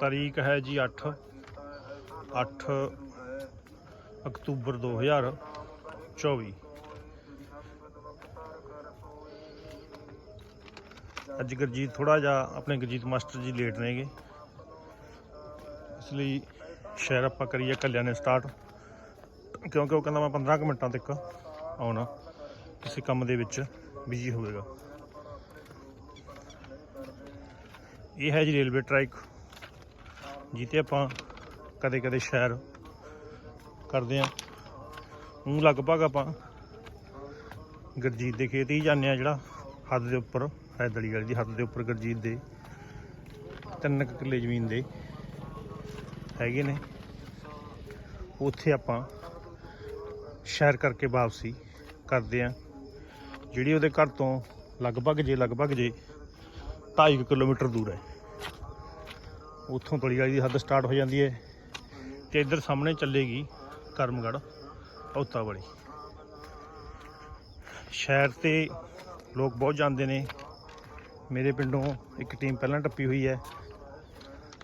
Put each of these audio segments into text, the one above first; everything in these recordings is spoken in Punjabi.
ਤਾਰੀਖ ਹੈ ਜੀ 8 8 ਅਕਤੂਬਰ 2024 ਅੱਜ ਗੁਰਜੀਤ ਥੋੜਾ ਜਿਹਾ, ਆਪਣੇ ਗੁਰਜੀਤ ਮਾਸਟਰ ਜੀ ਲੇਟ ਨੇਗੇ। ਇਸ ਲਈ ਸ਼ਹਿਰ ਆਪਾਂ ਕਰੀਏ ਕੱਲਿਆਂ ਨੇ ਸਟਾਰਟ ਕਿਉਂਕਿ ਉਹ ਕਹਿੰਦਾ ਮੈਂ 15 ਕੁ ਮਿੰਟਾਂ ਤੱਕ ਆਉਣਾ, ਕਿਸੇ ਕੰਮ ਦੇ ਵਿੱਚ ਬਿਜ਼ੀ ਹੋਵੇਗਾ। ਇਹ ਹੈ ਜੀ ਰੇਲਵੇ ਟਰੈਕ ਜਿੱਤੇ ਆਪਾਂ ਕਦੇ ਕਦੇ ਸ਼ਹਿਰ ਕਰਦੇ ਆ ਉਹ ਲਗਭਗ ਆਪਾਂ ਗੁਰਜੀਤ ਦੇ ਖੇਤ ਹੀ ਜਾਂਦੇ ਆ ਜਿਹੜਾ ਹੱਦ ਦੇ ਉੱਪਰ ਹੈ ਦਲੀ ਵਾਲੀ ਦੀ ਹੱਦ ਦੇ ਉੱਪਰ ਗੁਰਜੀਤ ਦੇ ਤਿੰਨ ਕੁ ਕਿੱਲੇ ਜ਼ਮੀਨ ਦੇ ਹੈਗੇ ਨੇ। ਉੱਥੇ ਆਪਾਂ ਸ਼ਹਿਰ ਕਰਕੇ ਵਾਪਸੀ ਕਰਦੇ ਆ ਜਿਹੜੀ ਉਹਦੇ ਘਰ ਤੋਂ ਲਗਭਗ ਜੇ ਲਗਭਗ ਜੇ 2.5 ਕਿਲੋਮੀਟਰ ਦੂਰ ਹੈ। ਉੱਥੋਂ ਤਲੀ ਵਾਲੀ ਦੀ ਹੱਦ ਸਟਾਰਟ ਹੋ ਜਾਂਦੀ ਹੈ ਤੇ ਇੱਧਰ ਸਾਹਮਣੇ ਚੱਲੇਗੀ ਕਰਮਗੜ ਔਤਾ ਵਾਲੀ ਸ਼ਹਿਰ ਤੇ ਲੋਕ ਬਹੁਤ ਜਾਂਦੇ ਨੇ। ਮੇਰੇ ਪਿੰਡੋਂ ਇੱਕ ਟੀਮ ਪਹਿਲਾਂ ਟੱਪੀ ਹੋਈ ਹੈ,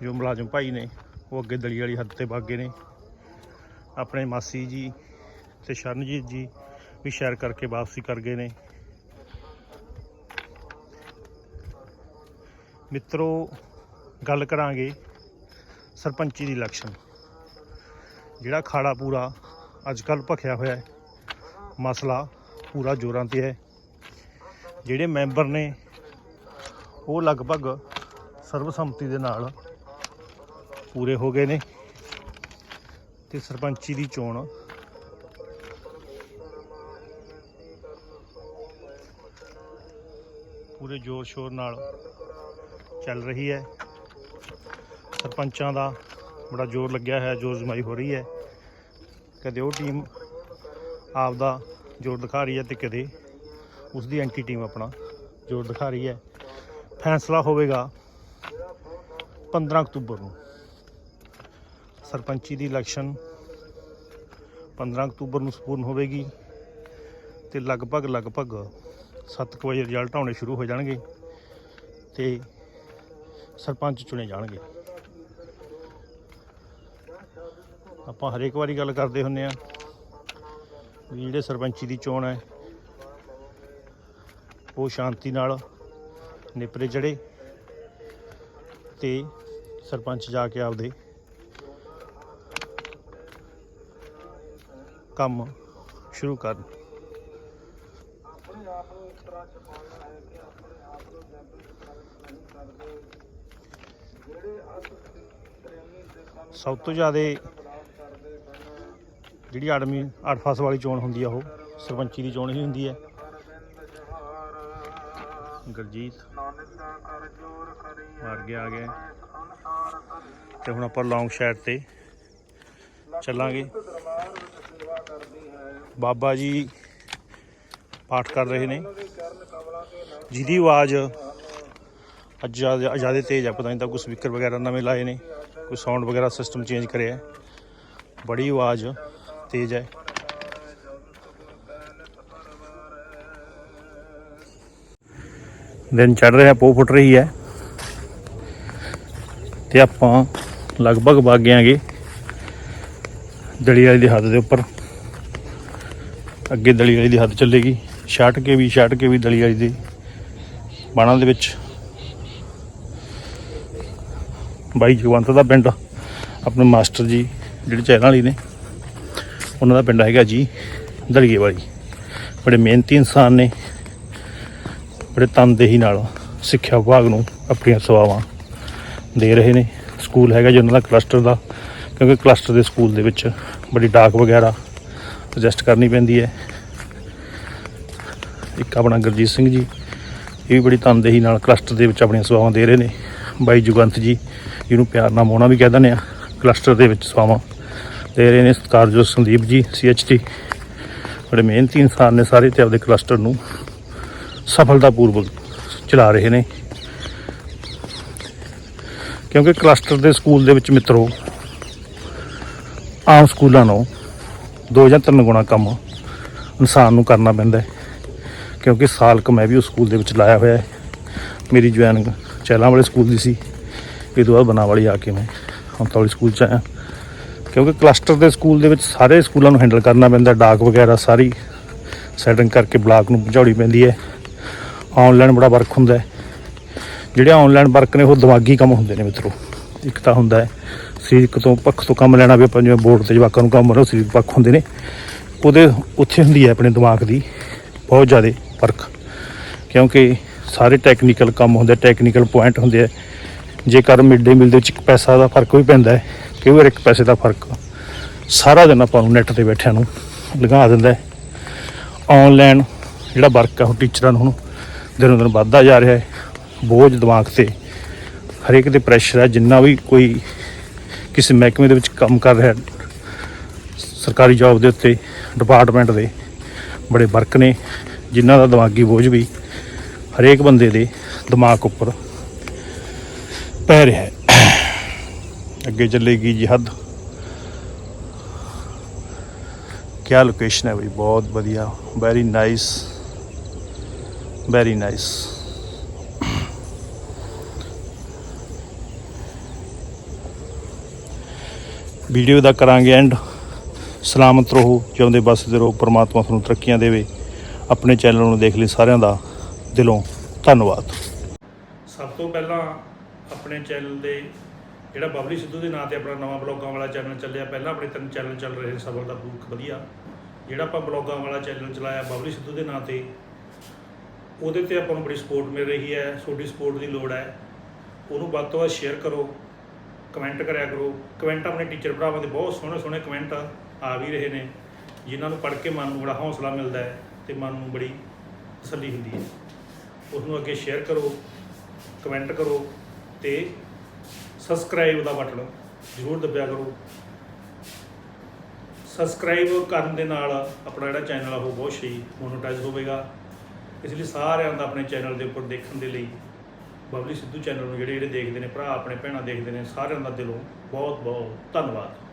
ਜੋ ਮੁਲਾਜ਼ਮ ਭਾਈ ਨੇ, ਉਹ ਅੱਗੇ ਦਲੀ ਵਾਲੀ ਹੱਦ ਤੇ ਬਾਗੇ ਨੇ। ਆਪਣੇ ਮਾਸੀ ਜੀ ਤੇ ਸ਼ਰਨਜੀਤ ਜੀ ਵੀ ਸ਼ਹਿਰ ਕਰਕੇ ਵਾਪਸੀ ਕਰ ਗਏ ਨੇ। ਮਿੱਤਰੋ ਗੱਲ ਕਰਾਂਗੇ ਸਰਪੰਚੀ ਦੀ ਇਲੈਕਸ਼ਨ ਜਿਹੜਾ ਖਾੜਾ ਪੂਰਾ ਅੱਜ ਕੱਲ ਭਖਿਆ ਹੋਇਆ ਹੈ, ਮਸਲਾ ਪੂਰਾ ਜ਼ੋਰਾਂ ਤੇ ਹੈ। ਜਿਹੜੇ ਮੈਂਬਰ ਨੇ, ਉਹ ਲਗਭਗ ਸਰਬਸੰਮਤੀ ਦੇ ਨਾਲ ਪੂਰੇ ਹੋ ਗਏ ਨੇ ਤੇ ਸਰਪੰਚੀ ਦੀ ਚੋਣ ਪੂਰੇ ਜ਼ੋਰ ਸ਼ੋਰ ਨਾਲ ਚੱਲ ਰਹੀ ਹੈ। ਸਰਪੰਚਾਂ ਦਾ ਬੜਾ ਜ਼ੋਰ ਲੱਗਿਆ ਹੈ, ਜ਼ੋਰ ਜ਼ਮਾਈ ਹੋ ਰਹੀ ਹੈ। ਕਦੇ ਉਹ ਟੀਮ ਆਪਦਾ ਜ਼ੋਰ ਦਿਖਾ ਰਹੀ ਹੈ ਤੇ ਕਦੇ ਉਸ ਦੀ ਐਂਟੀ ਟੀਮ ਆਪਣਾ ਜ਼ੋਰ ਦਿਖਾ ਰਹੀ ਹੈ। ਫੈਸਲਾ ਹੋਵੇਗਾ 15 ਅਕਤੂਬਰ ਨੂੰ। ਸਰਪੰਚੀ ਦੀ ਇਲੈਕਸ਼ਨ 15 ਅਕਤੂਬਰ ਨੂੰ ਸੰਪੂਰਨ ਹੋਵੇਗੀ ਤੇ ਲਗਭਗ ਲਗਭਗ 7 ਵਜੇ ਰਿਜ਼ਲਟ ਆਉਣੇ ਸ਼ੁਰੂ ਹੋ ਜਾਣਗੇ ਤੇ ਸਰਪੰਚ ਚੁਣੇ ਜਾਣਗੇ। ਆਪਾਂ ਹਰੇਕ ਵਾਰੀ ਗੱਲ ਕਰਦੇ ਹੁੰਨੇ ਆ ਵੀ ਜਿਹੜੇ ਸਰਪੰਚੀ ਦੀ ਚੋਣ ਹੈ, ਉਹ ਸ਼ਾਂਤੀ ਨਾਲ ਨਿਪਰੇ ਚੜੇ ਤੇ ਸਰਪੰਚ ਜਾ ਕੇ ਆਪਦੇ ਕੰਮ ਸ਼ੁਰੂ ਕਰਨ। ਸਭ ਤੋਂ ਜ਼ਿਆਦਾ ਜਿਹੜੀ ਆਦਮੀ ਅੜਫਸ ਵਾਲੀ ਚੋਣ ਹੁੰਦੀ ਆ ਉਹ, ਸਰਪੰਚੀ ਦੀ ਚੋਣ ਹੀ ਹੁੰਦੀ ਹੈ ਗੁਰਜੀਤ ਮਾਰ ਗਿਆ ਆ ਗਿਆ। ਤੇ ਹੁਣ ਆਪਾਂ ਲੌਂਗ ਸ਼ਾਟ ਤੇ ਚੱਲਾਂਗੇ। ਬਾਬਾ ਜੀ ਪਾਠ ਕਰ ਰਹੇ ਨੇ। ਜਿਹਦੀ ਆਵਾਜ਼ ਅੱਜ ਜ਼ਿਆਦਾ ਤੇਜ਼ ਆ, ਪਤਾ ਨਹੀਂ ਤਾਂ ਕੋਈ ਸਪੀਕਰ ਵਗੈਰਾ ਨਵੇਂ ਲਾਏ ਨੇ, ਕੋਈ ਸਾਊਂਡ ਵਗੈਰਾ ਸਿਸਟਮ ਚੇਂਜ ਕਰਿਆ। ਬੜੀ ਆਵਾਜ਼। ਤੇਜ਼ ਹੈ। ਦਿਨ ਚੜ ਰਿਹਾ ਪੋ ਫੁੱਟ ਰਹੀ ਹੈ। ਤੇ ਆਪਾਂ ਲਗਭਗ ਵਗ ਗਿਆਂਗੇ ਦਲੀ ਵਾਲੀ ਦੀ ਹੱਦ ਦੇ ਉੱਪਰ। ਅੱਗੇ ਦਲੀ ਵਾਲੀ ਦੀ ਹੱਦ ਚੱਲੇਗੀ। ਛੱਟ ਕੇ ਵੀ ਛੱਟ ਕੇ ਵੀ ਦਲੀ ਵਾਲੀ ਦੀ ਬਾਣਾ ਦੇ ਵਿੱਚ। ਬਾਈ ਜਗਵੰਤ ਦਾ ਪਿੰਡ, ਆਪਣੇ ਮਾਸਟਰ ਜੀ, ਜਿਹੜੇ ਚੈਨਲ ਵਾਲੀ ਨੇ। ਉਹਨਾਂ ਦਾ ਪਿੰਡ ਹੈਗਾ ਜੀ ਦਲੀਏ ਵਾਲੀ ਬੜੇ ਮਿਹਨਤੀ ਇਨਸਾਨ ਨੇ, ਬੜੇ ਤਨਦੇਹੀ ਨਾਲ ਸਿੱਖਿਆ ਵਿਭਾਗ ਨੂੰ ਆਪਣੀਆਂ ਸੇਵਾਵਾਂ ਦੇ ਰਹੇ ਨੇ। ਸਕੂਲ ਹੈਗਾ ਜੀ ਉਹਨਾਂ ਦਾ ਕਲਸਟਰ ਦਾ, ਕਿਉਂਕਿ ਕਲਸਟਰ ਦੇ ਸਕੂਲ ਦੇ ਵਿੱਚ ਬੜੀ ਡਾਕ ਵਗੈਰਾ ਐਡਜਸਟ ਕਰਨੀ ਪੈਂਦੀ ਹੈ। ਇੱਕ ਆਪਣਾ ਗੁਰਜੀਤ ਸਿੰਘ ਜੀ, ਇਹ ਵੀ ਬੜੀ ਤਨਦੇਹੀ ਨਾਲ ਕਲਸਟਰ ਦੇ ਵਿੱਚ ਆਪਣੀਆਂ ਸੇਵਾਵਾਂ ਦੇ ਰਹੇ ਨੇ। ਬਾਈ ਜੁਗੰਤ ਜੀ, ਜਿਹਨੂੰ ਪਿਆਰ ਨਾਲ ਮੋਨਾ ਵੀ ਕਹਿ ਦਿੰਦੇ ਆ ਕਲਸਟਰ ਦੇ ਵਿੱਚ ਸੇਵਾਵਾਂ ਦੇ ਰਹੇ ਨੇ ਸਤਿਕਾਰਯੋਗ ਸੰਦੀਪ ਜੀ ਸੀਐਚਟੀ ਬੜੇ ਮਿਹਨਤੀ ਇਨਸਾਨ ਨੇ ਸਾਰੇ ਤੇ ਆਪਦੇ ਕਲਸਟਰ ਨੂੰ ਸਫਲਤਾਪੂਰਵਕ ਚਲਾ ਰਹੇ ਨੇ। ਕਿਉਂਕਿ ਕਲਸਟਰ ਦੇ ਸਕੂਲ ਦੇ ਵਿੱਚ ਮਿੱਤਰੋ, ਆਮ ਸਕੂਲਾਂ ਨਾਲੋਂ ਦੋ ਜਾਂ ਤਿੰਨ ਗੁਣਾ ਕੰਮ ਇਨਸਾਨ ਨੂੰ ਕਰਨਾ ਪੈਂਦਾ ਹੈ। ਕਿਉਂਕਿ ਸਾਲ ਕੁ ਮੈਂ ਵੀ ਉਸ ਸਕੂਲ ਦੇ ਵਿੱਚ ਲਾਇਆ ਹੋਇਆ ਹੈ। ਮੇਰੀ ਜੁਆਇਨਿੰਗ ਚਹਿਲਾਂ ਵਾਲੇ ਸਕੂਲ ਦੀ ਸੀ। ਇਹ ਤੋਂ ਬਾਅਦ ਬਨਾਵਾਲੀ ਆ ਕੇ ਮੈਂ ਹੰਤੌਲੀ ਸਕੂਲ ਚ ਆਇਆ। ਕਿਉਂਕਿ ਕਲਸਟਰ ਦੇ ਸਕੂਲ ਦੇ ਵਿੱਚ ਸਾਰੇ ਸਕੂਲਾਂ ਨੂੰ ਹੈਂਡਲ ਕਰਨਾ ਪੈਂਦਾ ਡਾਕ ਵਗੈਰਾ ਸਾਰੀ ਸੈਟਿੰਗ ਕਰਕੇ ਬਲਾਕ ਨੂੰ ਪਹੁੰਚਾਉਣੀ ਪੈਂਦੀ ਹੈ। ਆਨਲਾਈਨ ਬੜਾ ਵਰਕ ਹੁੰਦਾ ਹੈ। ਜਿਹੜੇ ਆਨਲਾਈਨ ਵਰਕ ਨੇ, ਉਹ ਦਿਮਾਗੀ ਕੰਮ ਹੁੰਦੇ ਨੇ ਮਿੱਤਰੋ। ਇੱਕ ਤਾਂ ਹੁੰਦਾ ਹੈ, ਸਰੀਰਕ ਤੋਂ ਪੱਖ ਤੋਂ ਕੰਮ ਲੈਣਾ ਵੀ ਆਪਾਂ ਜਿਵੇਂ ਬੋਰਡ ਤੇ ਜਵਾਕਾਂ ਨੂੰ ਕੰਮ ਕਰੋ ਸਰੀਰਕ ਪੱਖ ਹੁੰਦੇ ਨੇ। ਉਹਦੇ ਉੱਥੇ ਹੁੰਦੀ ਹੈ ਆਪਣੇ ਦਿਮਾਗ ਦੀ ਬਹੁਤ ਜ਼ਿਆਦਾ ਫ਼ਰਕ ਕਿਉਂਕਿ ਸਾਰੇ ਟੈਕਨੀਕਲ ਕੰਮ ਹੁੰਦੇ ਟੈਕਨੀਕਲ ਪੁਆਇੰਟ ਹੁੰਦੇ ਆ ਜੇਕਰ ਮਿਡ ਡੇ ਮੀਲ ਦੇ ਵਿੱਚ ਇੱਕ ਪੈਸਾ ਦਾ ਫ਼ਰਕ ਵੀ ਪੈਂਦਾ ਹੈ ਕਈ ਵਾਰ ਇੱਕ ਪੈਸੇ ਦਾ ਫ਼ਰਕ ਸਾਰਾ ਦਿਨ ਆਪਾਂ ਨੂੰ ਨੈੱਟ ਤੇ ਬੈਠਿਆਂ ਨੂੰ ਲਗਾ ਦਿੰਦਾ ਹੈ। ਆਨਲਾਈਨ ਜਿਹੜਾ ਵਰਕ ਹੈ ਉਹ ਟੀਚਰਾਂ ਨੂੰ ਹੁਣ ਦਿਨੋਂ ਦਿਨ ਵੱਧਦਾ ਜਾ ਰਿਹਾ ਹੈ। ਬੋਝ ਦਿਮਾਗ ਤੇ ਹਰੇਕ ਦੇ ਪ੍ਰੈਸ਼ਰ ਹੈ, ਜਿੰਨਾ ਵੀ ਕੋਈ ਕਿਸੇ ਮਹਿਕਮੇ ਦੇ ਵਿੱਚ ਕੰਮ ਕਰ ਰਿਹਾ ਸਰਕਾਰੀ ਜੌਬ ਦੇ ਉੱਤੇ ਡਿਪਾਰਟਮੈਂਟ ਦੇ ਬੜੇ ਵਰਕ ਨੇ ਜਿਨ੍ਹਾਂ ਦਾ ਦਿਮਾਗੀ ਬੋਝ ਵੀ ਹਰੇਕ ਬੰਦੇ ਦੇ ਦਿਮਾਗ ਉੱਪਰ ਪੈ ਰਿਹਾ ਹੈ। ਅੱਗੇ ਚੱਲੇਗੀ ਜੀ ਹੱਦ ਕਿਆ ਲੋਕੇਸ਼ਨ ਹੈ ਬਈ, ਬਹੁਤ ਵਧੀਆ। Very nice very nice video ਦਾ ਕਰਾਂਗੇ ਐਂਡ ਸਲਾਮਤ ਰਹੋ, ਜਿਉਂਦੇ ਬਸਦੇ ਰਹੋ, ਪਰਮਾਤਮਾ ਤੁਹਾਨੂੰ ਤਰੱਕੀਆਂ ਦੇਵੇ। ਆਪਣੇ ਚੈਨਲ ਨੂੰ ਦੇਖ ਲਈ ਸਾਰਿਆਂ ਦਾ ਦਿਲੋਂ ਧੰਨਵਾਦ। ਸਭ ਤੋਂ ਪਹਿਲਾਂ ਆਪਣੇ ਚੈਨਲ ਦੇ ਜਿਹੜਾ ਬਬਲੀ ਸਿੱਧੂ ਦੇ ਨਾਂ ਤੇ ਆਪਣਾ ਨਵਾਂ ਬਲੌਗਾਂ ਵਾਲਾ ਚੈਨਲ ਚੱਲਿਆ, ਪਹਿਲਾਂ ਆਪਣੇ ਤਿੰਨ ਚੈਨਲ ਚੱਲ ਰਹੇ ਨੇ, ਸਬਰ ਦਾ ਬੂਕ ਵਧੀਆ। ਜਿਹੜਾ ਆਪਾਂ ਬਲੌਗਾਂ ਵਾਲਾ ਚੈਨਲ ਚਲਾਇਆ ਬਬਲੀ ਸਿੱਧੂ ਦੇ ਨਾਂ ਤੇ, ਉਹਦੇ ਤੇ ਆਪਾਂ ਨੂੰ ਬੜੀ ਸਪੋਰਟ ਮਿਲ ਰਹੀ ਹੈ, ਤੁਹਾਡੀ ਸਪੋਰਟ ਦੀ ਲੋੜ ਹੈ। ਉਹਨੂੰ ਵੱਧ ਤੋਂ ਵੱਧ ਸ਼ੇਅਰ ਕਰੋ ਕਮੈਂਟ ਕਰਿਆ ਕਰੋ। ਕਮੈਂਟ ਆਪਣੇ ਟੀਚਰ ਭਰਾਵਾਂ ਦੇ ਬਹੁਤ ਸੋਹਣੇ ਸੋਹਣੇ ਕਮੈਂਟ ਆ ਵੀ ਰਹੇ ਨੇ, ਜਿਨ੍ਹਾਂ ਨੂੰ ਪੜ੍ਹ ਕੇ ਮਨ ਨੂੰ ਬੜਾ ਹੌਸਲਾ ਮਿਲਦਾ ਹੈ ਤੇ ਮਨ ਨੂੰ ਬੜੀ ਤਸੱਲੀ ਹੁੰਦੀ ਹੈ। ਉਸ ਨੂੰ ਅੱਗੇ ਸ਼ੇਅਰ ਕਰੋ ਕਮੈਂਟ ਕਰੋ ਤੇ ਸਬਸਕ੍ਰਾਈਬ ਦਾ ਬਟਨ ਜ਼ਰੂਰ ਦਬਿਆ ਕਰੋ। ਸਬਸਕ੍ਰਾਈਬ ਕਰਨ ਦੇ ਨਾਲ ਆਪਣਾ ਜਿਹੜਾ ਚੈਨਲ ਆ, ਉਹ ਬਹੁਤ ਸਹੀ ਮੋਨੋਟਾਈਜ਼ ਹੋਵੇਗਾ। ਇਸ ਲਈ ਸਾਰਿਆਂ ਦਾ ਆਪਣੇ ਚੈਨਲ ਦੇ ਉੱਪਰ ਦੇਖਣ ਦੇ ਲਈ ਬਬਲੀ ਸਿੱਧੂ ਚੈਨਲ ਨੂੰ ਜਿਹੜੇ ਜਿਹੜੇ ਦੇਖਦੇ ਨੇ, ਭਰਾ, ਆਪਣੇ ਭੈਣਾਂ ਦੇਖਦੇ ਨੇ, ਸਾਰਿਆਂ ਦਾ ਦਿਲੋਂ ਬਹੁਤ ਬਹੁਤ ਧੰਨਵਾਦ।